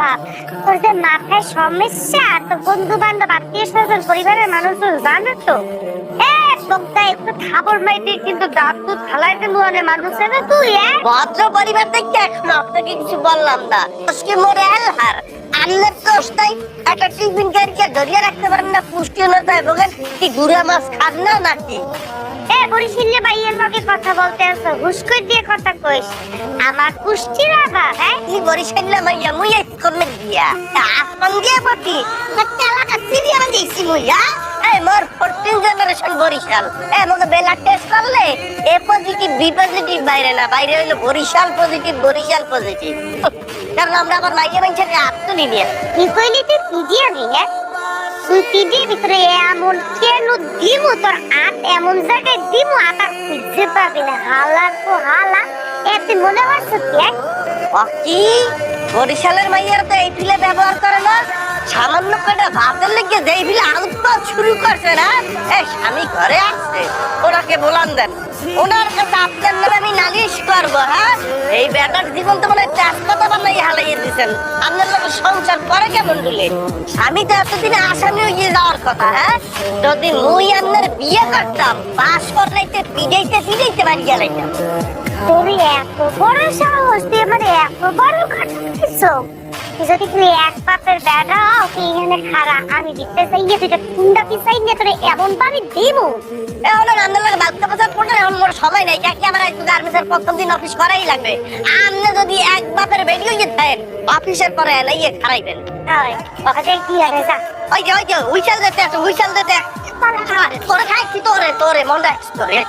অভাব তোর যে মাথায় সমস্যা তো বন্ধু বান্ধব আত্মীয় স্বজন, পরিবারের মানুষজন, জানে তো? দাঁত তো না তুই ভদ্র পরিবার কিছু বললাম না। আজকে মোরে একটা টিফিন ক্যারিকে ধরিয়ে রাখতে পারেন না পুষ্টিহীনতায় ভোগেন কি গুড়া মাছ খান না নাকি? এ বরিশিল্লে ভাইয়ের লগে কথা বলতে আসো হুশ করে দিয়ে কথা কইস। আমার পুষ্টির অভাব হ্যাঁ? কি বরিশাইলা মাইয়া মুই এই কমে দিয়া আসমান দিয়ে পাতি একটা এলাকা সিরিয়া দিছি মুইয়া এই মোর 14 জেনারেশন বরিশাল। এ মগে বেলা টেস্ট করলে এ পজিটিভ বি পজিটিভ বাইরে না বাইরে হইল বরিশাল পজিটিভ বরিশাল পজিটিভ কারণ আমরা আবার মাইয়া মানুষের হাত তুলি নিয়ে। কি কইলি তুই? পিডিয়া নিয়ে তুই পিডির ভিতরে এমন কেন দিমু? তোর আট এমন জায়গায় দিমু আটা খুঁজতে পাবি না। হালা তো হালা মনে করছ কি এক? কি বরিশালের মাইয়ার তো এই ফিলে ব্যবহার করে না। সামান্য কটা ভাতের লেগে যেই ফিলে শুরু করছে না, এ স্বামী ঘরে আসছে ওনাকে বলান দেন। ওনার কাছে আপনার নামে আমি নালিশ করব হ্যাঁ? বেটার জীবন তো মানে বানাই হালাইয়ে দিচ্ছেন আপনার সংসার পরে কেমন দিলে আমি তো এতদিনে আসামি হয়ে যাওয়ার কথা হ্যাঁ? যদি মুই আপনার বিয়ে করতাম, বাস করলাইতে পিড়াইতে পিড়াইতে বাড়ি গেলাইতাম তোর এত বড় সাহস তুই আমার এত বড় কথা যদি তুই এক পাপের বেড়া হও তুই এখানে খারা আমি দেখতে চাই যে তুই টুন্ডা পিছাই নিয়ে তোরে এমন ভাবে দিমু এখন লাগে বাচ্চা বাচ্চা পড়ে এখন মোর সময় নেই কাকি আমার একটু গার্মেন্টসের প্রথম দিন অফিস করাই লাগবে। আপনি যদি এক বাপের বেরিয়ে যেতেন অফিসের পরে এলাইয়ে খারাইবেন ওখানে কি হবে যা ওই যে ওই যে হুইসেল দিতে আছে হুইসেল দিতে। তোরে খাইছি তোরে তোরে মন রাখিস তোরে।